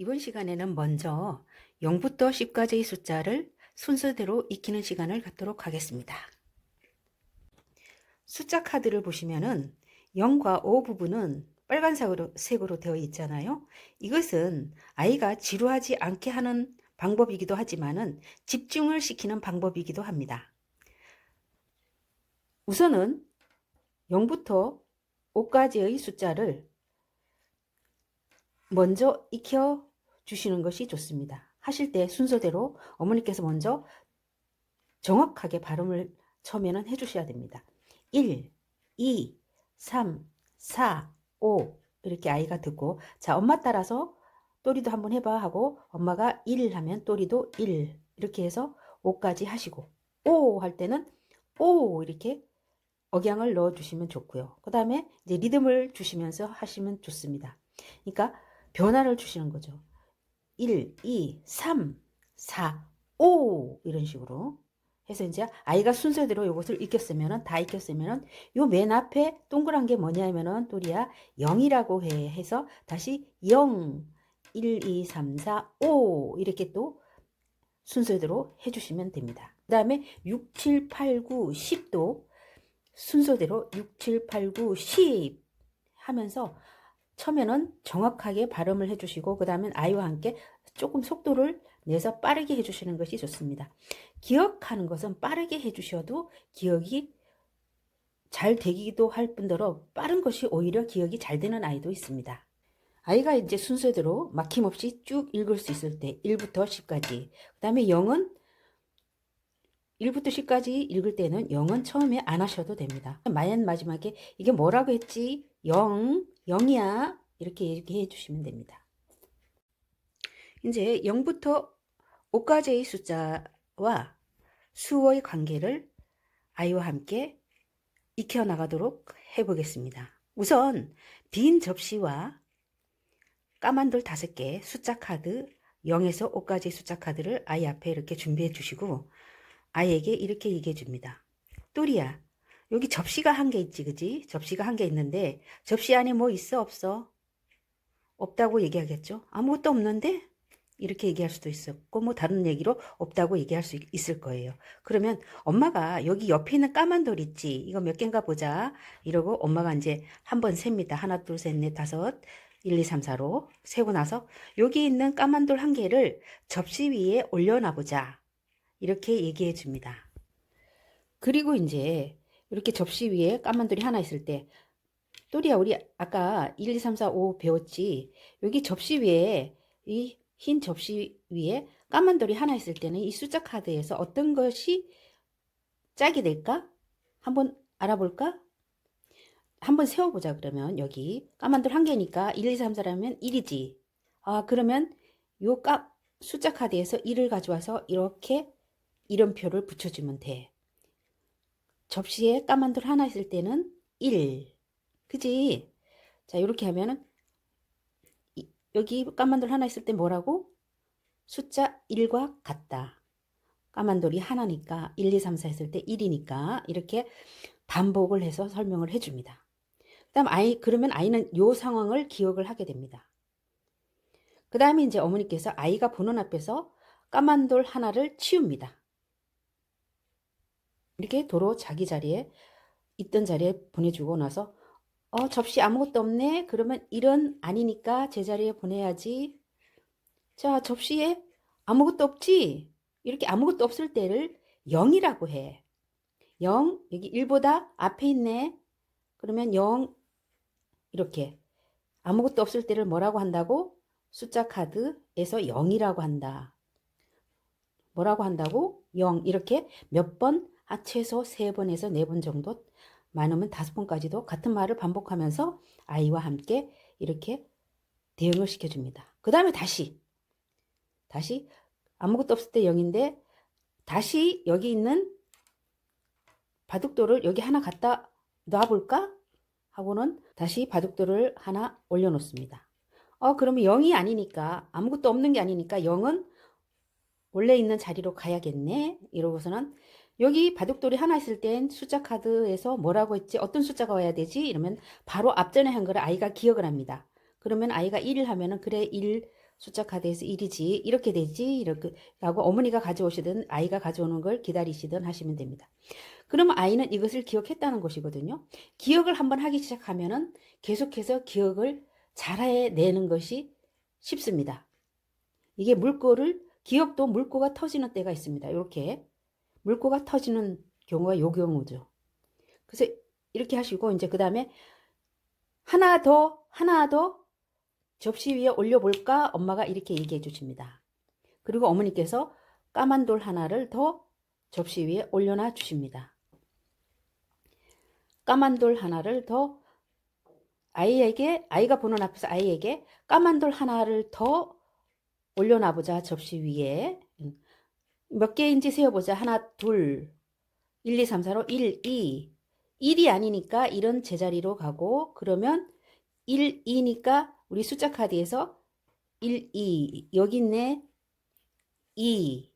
이번 시간에는 먼저 0부터 10까지의 숫자를 순서대로 익히는 시간을 갖도록 하겠습니다. 숫자 카드를 보시면은 0과 5 부분은 빨간색으로 색으로 되어 있잖아요. 이것은 아이가 지루하지 않게 하는 방법이기도 하지만은 집중을 시키는 방법이기도 합니다. 우선은 0부터 5까지의 숫자를 먼저 익혀 주시는 것이 좋습니다. 하실 때 순서대로 어머니께서 먼저 정확하게 발음을 처음에는 해 주셔야 됩니다. 1, 2, 3, 4, 5 이렇게 아이가 듣고 자 엄마 따라서 또리도 한번 해봐 하고 엄마가 1 하면 또리도 1 이렇게 해서 5까지 하시고 5 할 때는 5 이렇게 억양을 넣어 주시면 좋고요. 그 다음에 이제 리듬을 주시면서 하시면 좋습니다. 그러니까 변화를 주시는 거죠. 1, 2, 3, 4, 5 이런 식으로 해서 이제 아이가 순서대로 이것을 익혔으면은 다 익혔으면은 요 맨 앞에 동그란 게 뭐냐면은 또리야 0이라고 해 해서 다시 0, 1, 2, 3, 4, 5 이렇게 또 순서대로 해 주시면 됩니다. 그 다음에 6, 7, 8, 9, 10도 순서대로 6, 7, 8, 9, 10 하면서 처음에는 정확하게 발음을 해주시고 그 다음에 아이와 함께 조금 속도를 내서 빠르게 해주시는 것이 좋습니다. 기억하는 것은 빠르게 해주셔도 기억이 잘 되기도 할 뿐더러 빠른 것이 오히려 기억이 잘 되는 아이도 있습니다. 아이가 이제 순서대로 막힘없이 쭉 읽을 수 있을 때 1부터 10까지 그 다음에 0은 1부터 10까지 읽을 때는 0은 처음에 안 하셔도 됩니다. 맨 마지막에 이게 뭐라고 했지? 0, 0이야 이렇게 얘기해 주시면 됩니다. 이제 0부터 5까지의 숫자와 수어의 관계를 아이와 함께 익혀 나가도록 해보겠습니다. 우선 빈 접시와 까만 돌 5개 숫자 카드 0에서 5까지 숫자 카드를 아이 앞에 이렇게 준비해 주시고 아이에게 이렇게 얘기해 줍니다. 또리야 여기 접시가 한 개 있지 그지? 접시가 한 개 있는데 접시 안에 뭐 있어 없어? 없다고 얘기하겠죠? 아무것도 없는데? 이렇게 얘기할 수도 있었고 뭐 다른 얘기로 없다고 얘기할 수 있을 거예요. 그러면 엄마가 여기 옆에 있는 까만 돌 있지? 이거 몇 개인가 보자. 이러고 엄마가 이제 한 번 셉니다. 하나 둘 셋 넷 다섯 1, 2, 3, 4로 세고 나서 여기 있는 까만 돌 한 개를 접시 위에 올려놔 보자. 이렇게 얘기해 줍니다. 그리고 이제 이렇게 접시 위에 까만 돌이 하나 있을 때 또리야 우리 아까 1, 2, 3, 4, 5 배웠지? 여기 접시 위에 이 흰 접시 위에 까만 돌이 하나 있을 때는 이 숫자 카드에서 어떤 것이 짝이 될까? 한번 알아볼까? 한번 세워보자 그러면 여기 까만 돌 한 개니까 1, 2, 3, 4라면 1이지. 아 그러면 요 까, 숫자 카드에서 1을 가져와서 이렇게 이름표를 붙여주면 돼. 접시에 까만 돌 하나 있을 때는 1. 그지? 자, 이렇게 하면은 이, 여기 까만 돌 하나 있을 때 뭐라고? 숫자 1과 같다. 까만 돌이 하나니까 1, 2, 3, 4 했을 때 1이니까 이렇게 반복을 해서 설명을 해줍니다. 그 다음 아이, 그러면 아이는 요 상황을 기억을 하게 됩니다. 그 다음에 이제 어머니께서 아이가 보는 앞에서 까만 돌 하나를 치웁니다. 이렇게 도로 자기 자리에 있던 자리에 보내주고 나서 어 접시 아무것도 없네. 그러면 이런 아니니까 제자리에 보내야지 자 접시에 아무것도 없지. 이렇게 아무것도 없을 때를 0이라고 해. 0, 여기 1보다 앞에 있네. 그러면 0 이렇게 아무것도 없을 때를 뭐라고 한다고? 숫자 카드에서 0이라고 한다. 뭐라고 한다고? 0 이렇게 몇 번 아, 최소 3번에서 4번 정도 많으면 5번까지도 같은 말을 반복하면서 아이와 함께 이렇게 대응을 시켜줍니다. 그 다음에 다시 다시 아무것도 없을 때 0인데 다시 여기 있는 바둑돌을 여기 하나 갖다 놔볼까? 하고는 다시 바둑돌을 하나 올려놓습니다. 어 그러면 0이 아니니까 아무것도 없는 게 아니니까 0은 원래 있는 자리로 가야겠네 이러고서는 여기 바둑돌이 하나 있을 땐 숫자 카드에서 뭐라고 했지? 어떤 숫자가 와야 되지? 이러면 바로 앞전에 한 거를 아이가 기억을 합니다. 그러면 아이가 1을 하면은 그래 1 숫자 카드에서 1이지 이렇게 되지 이렇게 라고 어머니가 가져오시든 아이가 가져오는 걸 기다리시든 하시면 됩니다. 그러면 아이는 이것을 기억했다는 것이거든요. 기억을 한번 하기 시작하면은 계속해서 기억을 잘 해내는 것이 쉽습니다. 이게 물꼬를 기억도 물꼬가 터지는 때가 있습니다. 이렇게 물꼬가 터지는 경우가 요 경우죠. 그래서 이렇게 하시고 이제 그 다음에 하나 더 하나 더 접시 위에 올려볼까 엄마가 이렇게 얘기해 주십니다. 그리고 어머니께서 까만 돌 하나를 더 접시 위에 올려놔 주십니다. 까만 돌 하나를 더 아이에게 아이가 보는 앞에서 아이에게 까만 돌 하나를 더 올려놔 보자 접시 위에 몇 개인지 세어보자. 하나 둘. 1, 2, 3, 4로 1, 2 1이 아니니까 1은 제자리로 가고 그러면 1, 2니까 우리 숫자 카드에서 1, 2 여기 있네. 2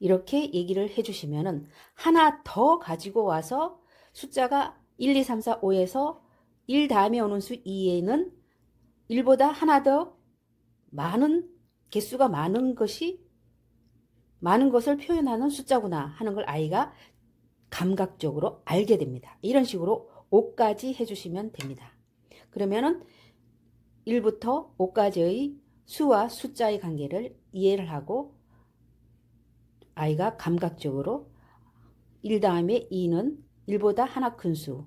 이렇게 얘기를 해주시면은 하나 더 가지고 와서 숫자가 1, 2, 3, 4, 5에서 1 다음에 오는 수 2에는 1보다 하나 더 많은 개수가 많은 것이 많은 것을 표현하는 숫자구나 하는 걸 아이가 감각적으로 알게 됩니다. 이런 식으로 5까지 해주시면 됩니다. 그러면은 1부터 5까지의 수와 숫자의 관계를 이해를 하고 아이가 감각적으로 1 다음에 2는 1보다 하나 큰 수,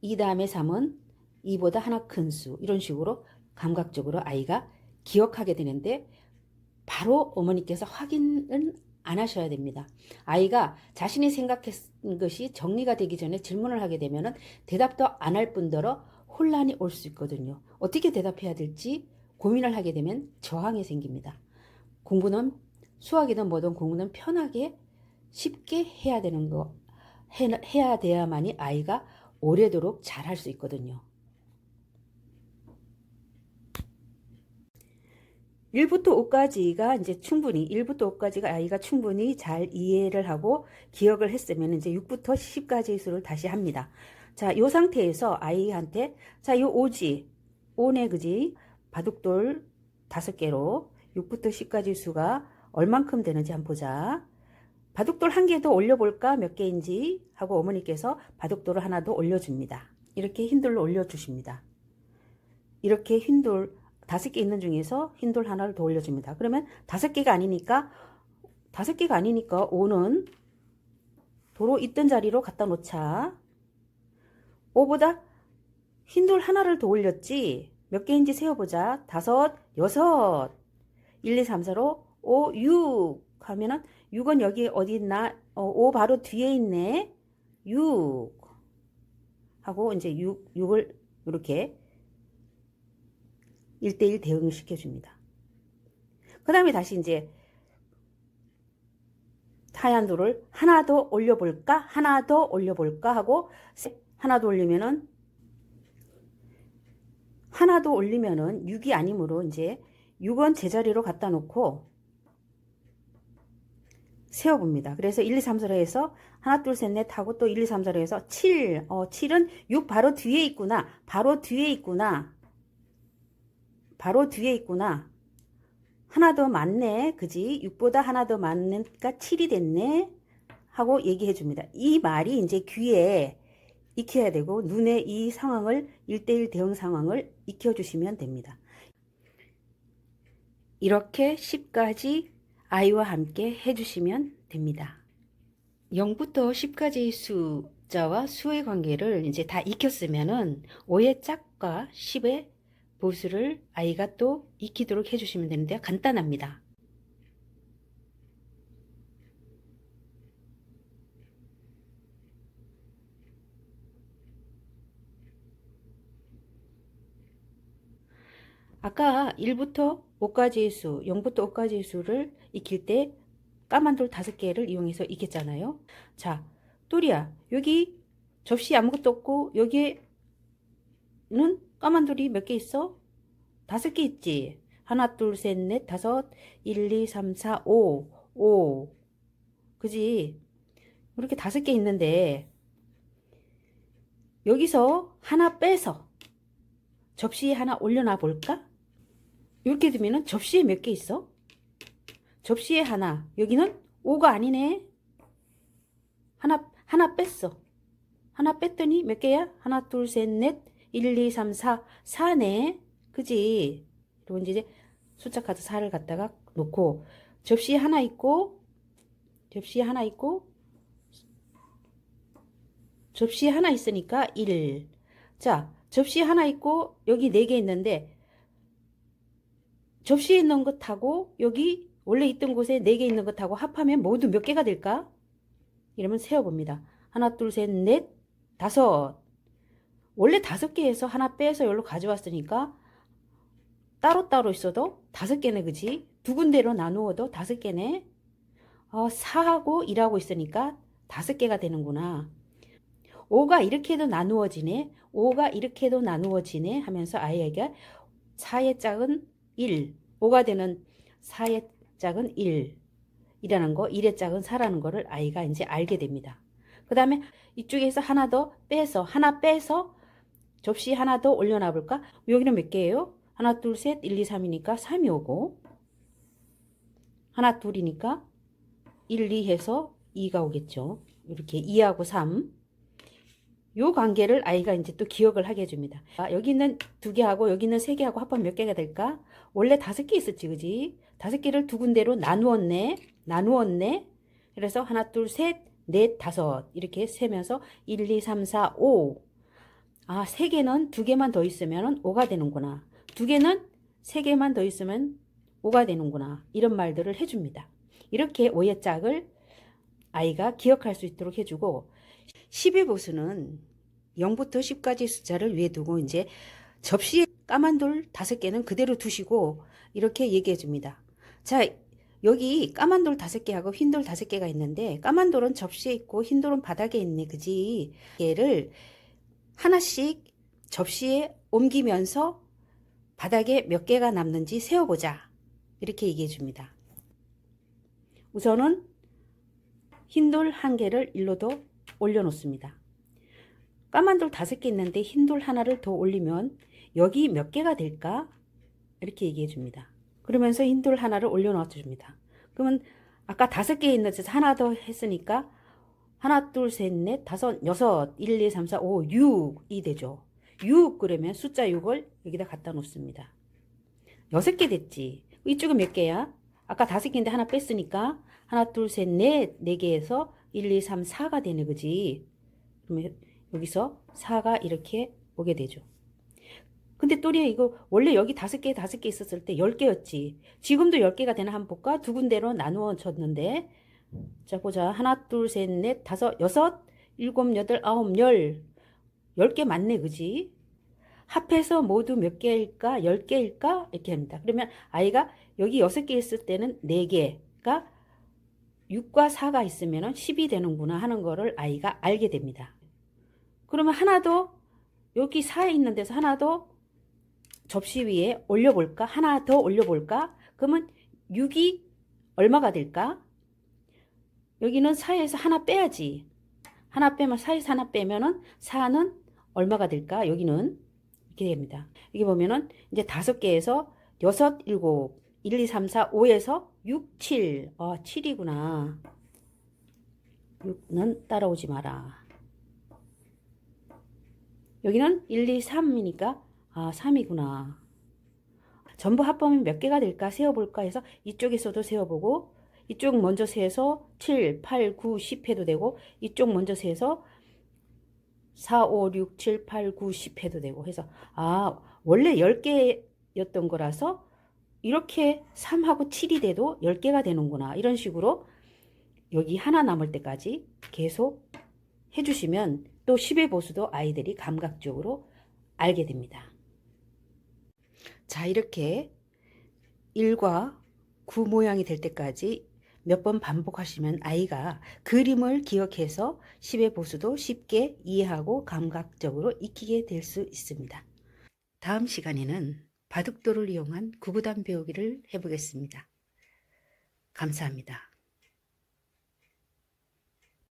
2 다음에 3은 2보다 하나 큰 수, 이런 식으로 감각적으로 아이가 기억하게 되는데 바로 어머니께서 확인은 안 하셔야 됩니다. 아이가 자신이 생각한 것이 정리가 되기 전에 질문을 하게 되면 대답도 안 할 뿐더러 혼란이 올 수 있거든요. 어떻게 대답해야 될지 고민을 하게 되면 저항이 생깁니다. 공부는 수학이든 뭐든 공부는 편하게 쉽게 해야 되는 거 해, 해야 돼야만이 아이가 오래도록 잘할 수 있거든요. 1부터 5까지가 이제 충분히 1부터 5까지가 아이가 충분히 잘 이해를 하고 기억을 했으면 이제 6부터 10까지의 수를 다시 합니다. 자, 요 상태에서 아이한테 자, 요 5지. 5네 그지? 바둑돌 5개로 6부터 10까지 수가 얼만큼 되는지 한번 보자. 바둑돌 한 개 더 올려볼까? 몇 개인지 하고 어머니께서 바둑돌을 하나 더 올려줍니다. 이렇게 흰돌로 올려주십니다. 이렇게 흰돌 다섯 개 있는 중에서 흰 돌 하나를 더 올려줍니다. 그러면 다섯 개가 아니니까 다섯 개가 아니니까 5는 도로 있던 자리로 갖다 놓자. 5보다 흰 돌 하나를 더 올렸지. 몇 개인지 세어보자. 다섯, 여섯. 1, 2, 3, 4로 5, 6 하면은 6은 여기 어디 있나? 어, 5 바로 뒤에 있네. 6 하고 이제 6, 6을 이렇게 1대1 대응을 시켜줍니다. 그 다음에 다시 이제 하얀 돌을 하나 더 올려볼까? 하나 더 올려볼까? 하고 하나 더 올리면은 하나 더 올리면은 6이 아니므로 이제 6은 제자리로 갖다 놓고 세워봅니다. 그래서 1, 2, 3, 4로 해서 하나, 둘, 셋, 넷 하고 또 1, 2, 3, 4로 해서 7. 어, 7은 6 바로 뒤에 있구나. 바로 뒤에 있구나. 바로 뒤에 있구나. 하나 더 많네. 그지? 6보다 하나 더 많으니까 7이 됐네. 하고 얘기해 줍니다. 이 말이 이제 귀에 익혀야 되고 눈에 이 상황을 1대1 대응 상황을 익혀 주시면 됩니다. 이렇게 10까지 아이와 함께 해주시면 됩니다. 0부터 10까지의 숫자와 수의 관계를 이제 다 익혔으면은 5의 짝과 10의 보수를 아이가 또 익히도록 해주시면 되는데요. 간단합니다. 아까 1부터 5까지의 수, 0부터 5까지의 수를 익힐 때 까만 돌 5개를 이용해서 익혔잖아요. 자, 또리야, 여기 접시 아무것도 없고 여기에 는 까만 돌이 몇 개 있어? 다섯 개 있지. 하나, 둘, 셋, 넷, 다섯, 1, 2, 3, 4, 5, 5. 그지? 이렇게 다섯 개 있는데, 여기서 하나 빼서 접시에 하나 올려놔 볼까? 이렇게 되면은 접시에 몇 개 있어? 접시에 하나. 여기는 5가 아니네. 하나, 하나 뺐어. 하나 뺐더니 몇 개야? 하나, 둘, 셋, 넷, 1, 2, 3, 4. 4네. 그지? 그리고 이제 숫자 카드 4를 갖다가 놓고 접시에 하나 있고 접시에 하나 있고 접시에 하나 있으니까 1. 자, 접시에 하나 있고 여기 4개 있는데 접시에 있는 것하고 여기 원래 있던 곳에 4개 있는 것하고 합하면 모두 몇 개가 될까? 이러면 세어봅니다. 하나, 둘, 셋, 넷, 다섯. 원래 다섯 개에서 하나 빼서 여기로 가져왔으니까 따로따로 있어도 다섯 개네, 그지? 두 군데로 나누어도 다섯 개네. 어, 4하고 1하고 있으니까 다섯 개가 되는구나. 5가 이렇게도 나누어지네. 5가 이렇게도 나누어지네 하면서 아이에게 4의 짝은 1, 5가 되는 4의 짝은 1 이라는 거, 1의 짝은 4라는 거를 아이가 이제 알게 됩니다. 그 다음에 이쪽에서 하나 더 빼서, 하나 빼서 접시 하나 더 올려놔 볼까? 여기는 몇 개예요? 하나, 둘, 셋, 1, 2, 3이니까 3이 오고 하나, 둘이니까 1, 2 해서 2가 오겠죠. 이렇게 2하고 3. 요 관계를 아이가 이제 또 기억을 하게 해줍니다. 아, 여기 있는 두 개하고 여기 있는 세 개하고 합하면 몇 개가 될까? 원래 다섯 개 있었지, 그지? 다섯 개를 두 군데로 나누었네. 나누었네. 그래서 하나, 둘, 셋, 넷, 다섯. 이렇게 세면서 1, 2, 3, 4, 5. 아, 세 개는 두 개만 더 있으면 5가 되는구나. 두 개는 세 개만 더 있으면 5가 되는구나. 이런 말들을 해줍니다. 이렇게 5의 짝을 아이가 기억할 수 있도록 해주고 10의 보수는 0부터 10까지 숫자를 위에 두고 이제 접시에 까만 돌 다섯 개는 그대로 두시고 이렇게 얘기해 줍니다. 자, 여기 까만 돌 다섯 개하고 흰돌 다섯 개가 있는데 까만 돌은 접시에 있고 흰 돌은 바닥에 있네. 그지? 얘를 하나씩 접시에 옮기면서 바닥에 몇 개가 남는지 세어보자. 이렇게 얘기해 줍니다. 우선은 흰 돌 한 개를 일로도 올려놓습니다. 까만 돌 다섯 개 있는데 흰 돌 하나를 더 올리면 여기 몇 개가 될까? 이렇게 얘기해 줍니다. 그러면서 흰 돌 하나를 올려놓아 줍니다. 그러면 아까 다섯 개 있는 데서 하나 더 했으니까 하나, 둘, 셋, 넷, 다섯, 여섯, 1, 2, 3, 4, 5, 6이 되죠. 6 그러면 숫자 6을 여기다 갖다 놓습니다. 여섯 개 됐지. 이쪽은 몇 개야? 아까 다섯 개인데 하나 뺐으니까 하나, 둘, 셋, 넷, 네 개에서 1, 2, 3, 4가 되네, 그지? 그러면 여기서 4가 이렇게 오게 되죠. 근데 또리야 이거 원래 여기 다섯 개 다섯 개 있었을 때 열 개였지. 지금도 열 개가 되나 한번 볼까? 두 군데로 나누어졌는데 자 보자 하나 둘 셋 넷 다섯 여섯 일곱 여덟 아홉 열 열 개 맞네 그지? 합해서 모두 몇 개일까? 열 개일까? 이렇게 합니다. 그러면 아이가 여기 여섯 개 있을 때는 네 개가 6과 4가 있으면 10이 되는구나 하는 거를 아이가 알게 됩니다. 그러면 하나 더 여기 4에 있는 데서 하나 더 접시 위에 올려볼까? 하나 더 올려볼까? 그러면 6이 얼마가 될까? 여기는 4에서 하나 빼야지. 하나 빼면 4에서 하나 빼면은 4는 얼마가 될까? 여기는 이렇게 됩니다. 여기 보면은 이제 다섯 개에서 여섯, 일곱, 1, 2, 3, 4, 5에서 6, 7. 아, 7이구나. 6는 따라오지 마라. 여기는 1, 2, 3이니까 아, 3이구나. 전부 합하면 몇 개가 될까 세어볼까 해서 이쪽에서도 세어보고 이쪽 먼저 세서 7, 8, 9, 10 해도 되고 이쪽 먼저 세서 4, 5, 6, 7, 8, 9, 10 해도 되고 해서 아 원래 10개였던 거라서 이렇게 3하고 7이 돼도 10개가 되는구나 이런 식으로 여기 하나 남을 때까지 계속 해주시면 또 10의 보수도 아이들이 감각적으로 알게 됩니다. 자 이렇게 1과 9 모양이 될 때까지 몇 번 반복하시면 아이가 그림을 기억해서 10의 보수도 쉽게 이해하고 감각적으로 익히게 될 수 있습니다. 다음 시간에는 바둑돌을 이용한 구구단 배우기를 해보겠습니다. 감사합니다.